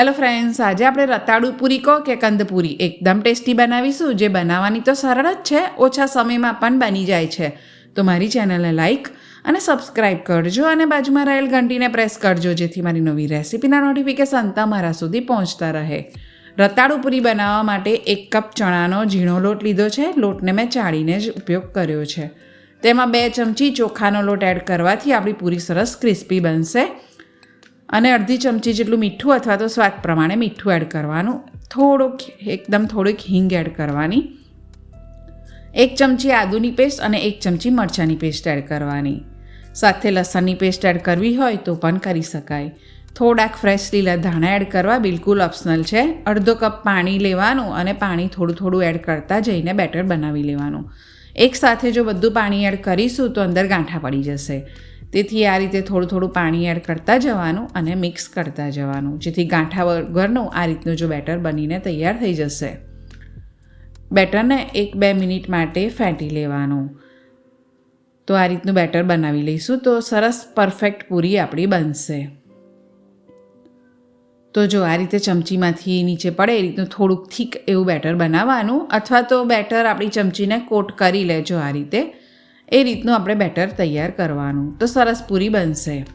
Hello friends, આજે આપણે રતાળુ પૂરી કહો કે કંદપૂરી એકદમ ટેસ્ટી બનાવીશું. જે બનાવવાની તો સરળ જ છે, ઓછા સમયમાં પણ બની જાય છે. તો મારી ચેનલને લાઈક અને સબસ્ક્રાઇબ કરજો અને બાજુમાં રહેલ ઘંટીને પ્રેસ કરજો, જેથી મારી નવી રેસિપીના નોટિફિકેશન તમારા સુધી પહોંચતા રહે. રતાળુ પૂરી બનાવવા માટે એક કપ ચણાનો ઝીણો લોટ લીધો છે. લોટને મેં ચાળીને જ ઉપયોગ કર્યો છે. તેમાં બે ચમચી ચોખાનો લોટ એડ કરવાથી આપણી પૂરી સરસ ક્રિસ્પી બનશે. અને અડધી ચમચી જેટલું મીઠું અથવા તો સ્વાદ પ્રમાણે મીઠું એડ કરવાનું. થોડુંક, એકદમ થોડીક હિંગ એડ કરવાની. એક ચમચી આદુની પેસ્ટ અને એક ચમચી મરચાંની પેસ્ટ એડ કરવાની. સાથે લસણની પેસ્ટ એડ કરવી હોય તો પણ કરી શકાય. થોડાક ફ્રેશ લીલા ધાણા એડ કરવા બિલકુલ ઓપ્શનલ છે. અડધો કપ પાણી લેવાનું અને પાણી થોડું થોડું એડ કરતાં જઈને બેટર બનાવી લેવાનું. એક સાથે જો બધું પાણી એડ કરીશું તો અંદર ગાંઠા પડી જશે. તેથી આ રીતે થોડું થોડું પાણી એડ કરતા જવાનું અને મિક્સ કરતા જવાનું. જેથી ગાંઠા વગરનું આ રીતનું જો બેટર બનીને તૈયાર થઈ જશે. બેટરને એક બે મિનિટ માટે ફેંટી લેવાનું. તો આ રીતનું બેટર બનાવી લઈશું તો સરસ પરફેક્ટ પૂરી આપણી બનશે. તો જો આ રીતે ચમચીમાંથી નીચે પડે એ રીતનું થોડુંક થીક એવું બેટર બનાવવાનું અથવા તો બેટર આપણી ચમચીને કોટ કરી લેજો આ રીતે. એ રીતનું આપણે બેટર તૈયાર કરવાનું. તો સરસ પૂરી બનશે.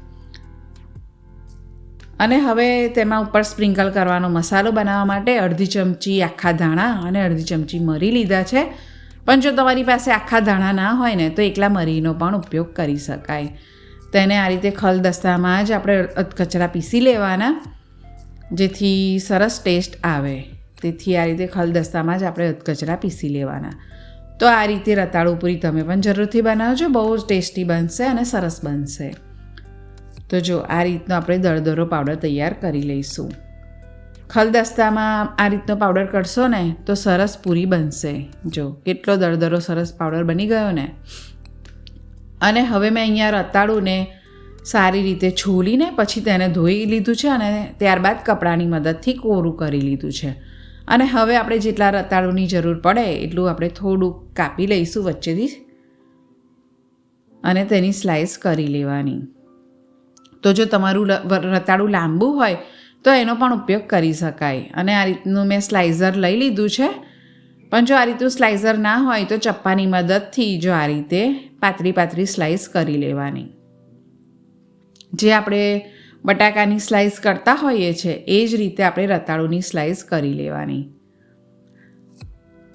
અને હવે તેમાં ઉપર સ્પ્રિંકલ કરવાનો મસાલો બનાવવા માટે અડધી ચમચી આખા ધાણા અને અડધી ચમચી મરી લીધા છે. પણ જો તમારી પાસે આખા ધાણા ના હોય ને, તો એકલા મરીનો પણ ઉપયોગ કરી શકાય. તેને આ રીતે ખલ દસ્તામાં જ આપણે કચરા પીસી લેવાના, જેથી સરસ ટેસ્ટ આવે. તેથી આ રીતે ખલ દસ્તામાં જ આપણે અધકચરા પીસી લેવાના. તો આ રીતે રતાળુ પૂરી તમે પણ જરૂરથી બનાવજો, બહુ જ ટેસ્ટી બનશે અને સરસ બનશે. તો જો આ રીતનો આપણે દળદરો પાવડર તૈયાર કરી લઈશું. ખલદસ્તામાં આ રીતનો પાવડર કરશો ને, તો સરસ પૂરી બનશે. જો, કેટલો દળદરો સરસ પાવડર બની ગયો ને. અને હવે મેં અહીંયા રતાળુને સારી રીતે છોલીને પછી તેને ધોઈ લીધું છે અને ત્યારબાદ કપડાની મદદથી કોરું કરી લીધું છે. અને હવે આપણે જેટલા રતાળુની જરૂર પડે એટલું આપણે થોડુંક કાપી લઈશું વચ્ચેથી અને તેની સ્લાઇસ કરી લેવાની. તો જો તમારું રતાળું લાંબુ હોય, તો એનો પણ ઉપયોગ કરી શકાય. અને આ રીતનું મેં સ્લાઇઝર લઈ લીધું છે. પણ જો આ રીતનું સ્લાઇઝર ના હોય, તો ચપ્પાની મદદથી જો આ રીતે પાતળી પાતળી સ્લાઇસ કરી લેવાની. જે આપણે બટાકાની સ્લાઇસ કરતા હોઈએ છીએ એ જ રીતે આપણે રતાળુની સ્લાઇસ કરી લેવાની.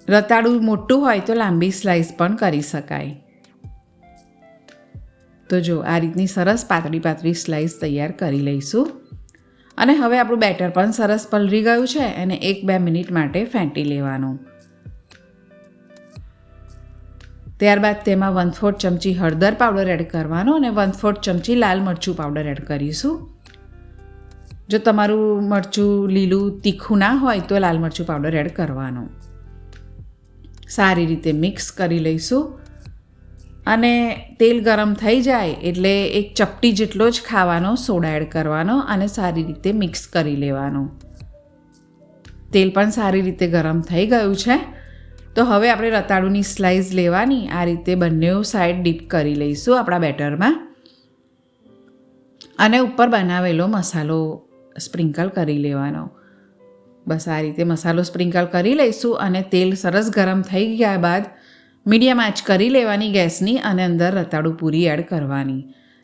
રતાળું મોટું હોય તો લાંબી સ્લાઇસ પણ કરી શકાય. તો જો, આ રીતની સરસ પાતળી પાતળી સ્લાઇસ તૈયાર કરી લઈશું. અને હવે આપણું બેટર પણ સરસ પલરી ગયું છે અને એક બે મિનિટ માટે ફેંટી લેવાનું. ત્યારબાદ તેમાં વન ફોર્થ ચમચી હળદર પાવડર એડ કરવાનો અને વન ફોર્થ ચમચી લાલ મરચું પાવડર એડ કરીશું. જો તમારું મરચું લીલું તીખું ના હોય તો લાલ મરચું પાવડર એડ કરવાનો. સારી રીતે મિક્સ કરી લઈશું. અને તેલ ગરમ થઈ જાય એટલે એક ચપટી જેટલો જ ખાવાનો, સોડા એડ કરવાનો અને સારી રીતે મિક્સ કરી લેવાનો. તેલ પણ સારી રીતે ગરમ થઈ ગયું છે. તો હવે આપણે રતાળુની સ્લાઇસ લેવાની, આ રીતે બંને સાઈડ ડીપ કરી લઈશું આપણા બેટરમાં. અને ઉપર બનાવેલો મસાલો સ્પ્રિંકલ કરી લેવાનો. બસ આ રીતે મસાલો સ્પ્રિંકલ કરી લઈશું અને તેલ સરસ ગરમ થઈ ગયા બાદ મીડિયમ આંચ કરી લેવાની ગેસની અને અંદર રતાળુ પૂરી એડ કરવાની.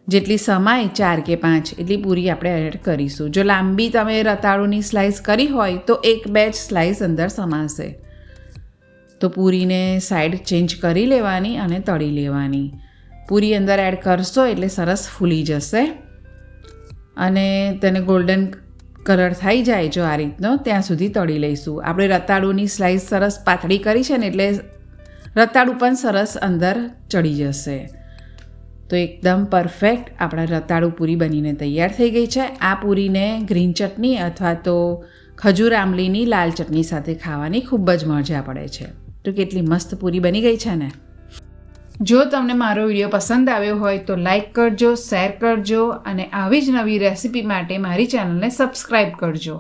જેટલી સમાય ચાર કે પાંચ એટલી પૂરી આપણે એડ કરીશું. જો લાંબી તમે રતાળુની સ્લાઇસ કરી હોય તો એક બે જ સ્લાઇસ અંદર સમાશે. તો પૂરીને સાઈડ ચેન્જ કરી લેવાની અને તળી લેવાની. પૂરી અંદર એડ કરશો એટલે સરસ ફૂલી જશે. અને તેને ગોલ્ડન કલર થઈ જાય જો આ રીતનો, ત્યાં સુધી તળી લઈશું. આપણે રતાળુની સ્લાઈસ સરસ પાતળી કરી છે ને એટલે રતાળું પણ સરસ અંદર ચડી જશે. તો એકદમ પરફેક્ટ આપણા રતાળુ પૂરી બનીને તૈયાર થઈ ગઈ છે. આ પૂરીને ગ્રીન ચટણી અથવા તો ખજૂર આંબલીની લાલ ચટણી સાથે ખાવાની ખૂબ જ મજા પડે છે. તો કેટલી મસ્ત પૂરી બની ગઈ છે ને. જો તમને મારો વીડિયો પસંદ આવ્યો હોય તો લાઈક કરજો, શેર કરજો અને આવી જ નવી રેસિપી માટે મારી ચેનલને સબસ્ક્રાઈબ કરજો.